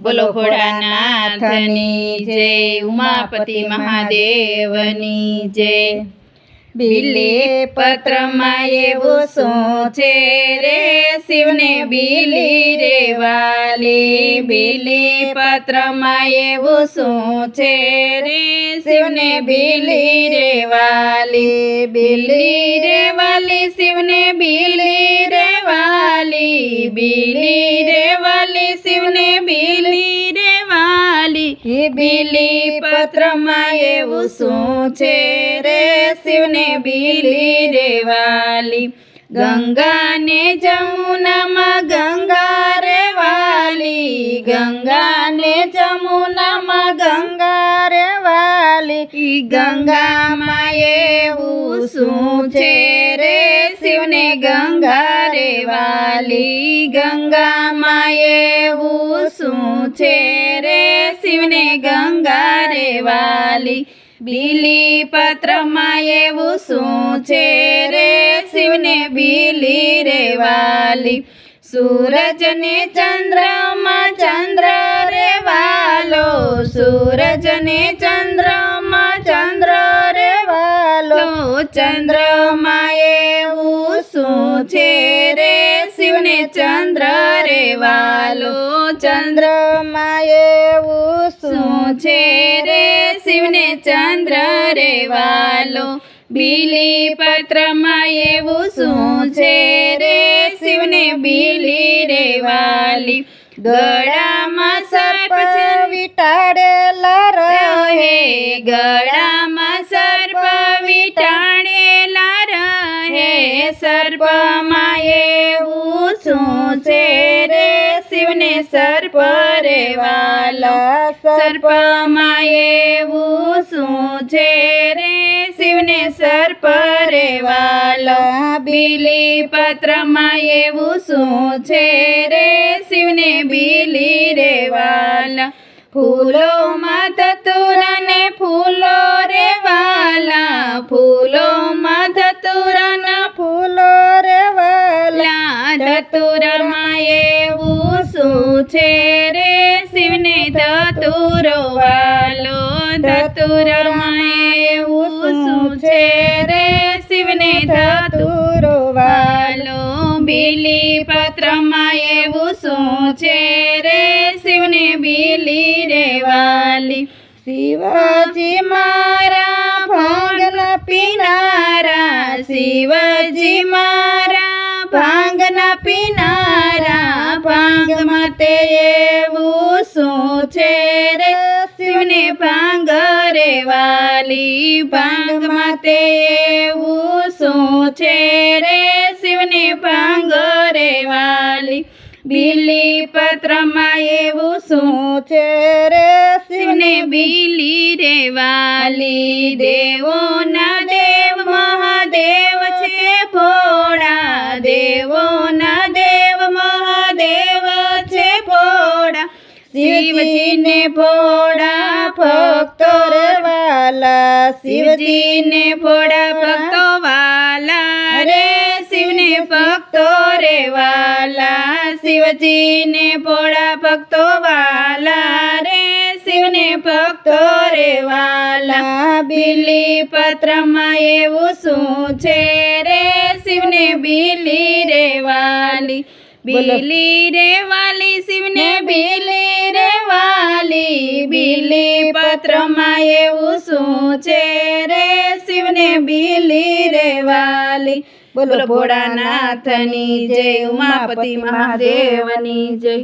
બોલો ભોળાનાથની જય ઉમાપતિ મહાદેવની જય. બિલી પત્રમાં એવું શું છે રે શિવને બિલી રેવાલી. બિલી પત્રમાં એવું શું છે રે શિવને બિલી રેવાલી. બિલી રેવાલી શિવને બિલી રે વાલી બિલી રે વાલી શિવને બિલી રે વાલી એ બિલી પત્રમાં એવું શું છે રે શિવને બિલી રે વાલી ગંગા ને જમુનામાં ગંગા રે વાલી ગંગા ને જમુનામાં ગંગા રે વાલી ઈ ગંગામાં એવું શું છે રે શિવને ગંગા રે વાલી ગંગામાં એવું શું છે રે? શિવને ગંગા રે વાલી, બીલી પત્રમાં એવું શું છે રે? શિવને બીલી રે વાલી સૂરજ ને ચંદ્રમાં ચંદ્ર રે વાલો સૂરજ ચંદ્રમાં એવું શું છે રે શિવને ચંદ્ર રે વાલો. ચંદ્રમાં શું છે રે શિવને ચંદ્ર રે વાલો. બીલી પત્રમાં એવું શું છે રે શિવને બીલી રે વાલી. ગળામાં સર્પ વિટાડેલા રહે ગળામાં સર્પમાં એવું શું છે રે શિવને સર્પ રે વાલા સર્પમાં એવું શું છે રે શિવને સર્પ રે વાલા બીલી પત્રમાં એવું શું છે રે શિવને બીલી રે વાલા ફૂલોમાં ધતુરાને છે રે શિવને ધતુરો વાલો ધતુરમાં એવું શું છે રે શિવને ધતુરો વાલો બીલી પત્રમાં એવું શું છે રે શિવને બીલી રે વાલી શિવજી મારા ભાંગના પીનારા શિવજી મારા ભાંગના પીનારા ભાંગમાં તે એવું શું છે રે? શિવને પાંગ રે વાલી પાંગ તે એવું શું છે રે? શિવને પાંગ રે વાલી બીલી પત્રમાં એવું શું છે રે? શિવને બીલી રે વાલી દેવોના દેવ, મહાદેવ છે શિવજીને ભોળા ભક્તો વાલા શિવજીને ભોળા ભક્તો વાલા રે શિવને ભક્તો રે વાલા શિવજીને ભોળા ભક્તો વાલા રે શિવને ભક્તો રે વાલા બીલી પત્રમાં એવું શું છે રે? શિવને બીલી રે વાલી બીલી રે વાલી શિવને બીલી બીલી પત્રમાં એવું શું છે રે? શિવને બીલી રે વાલી બોલો ભોળાનાથની જય ઉમાપતિ મહાદેવની જય.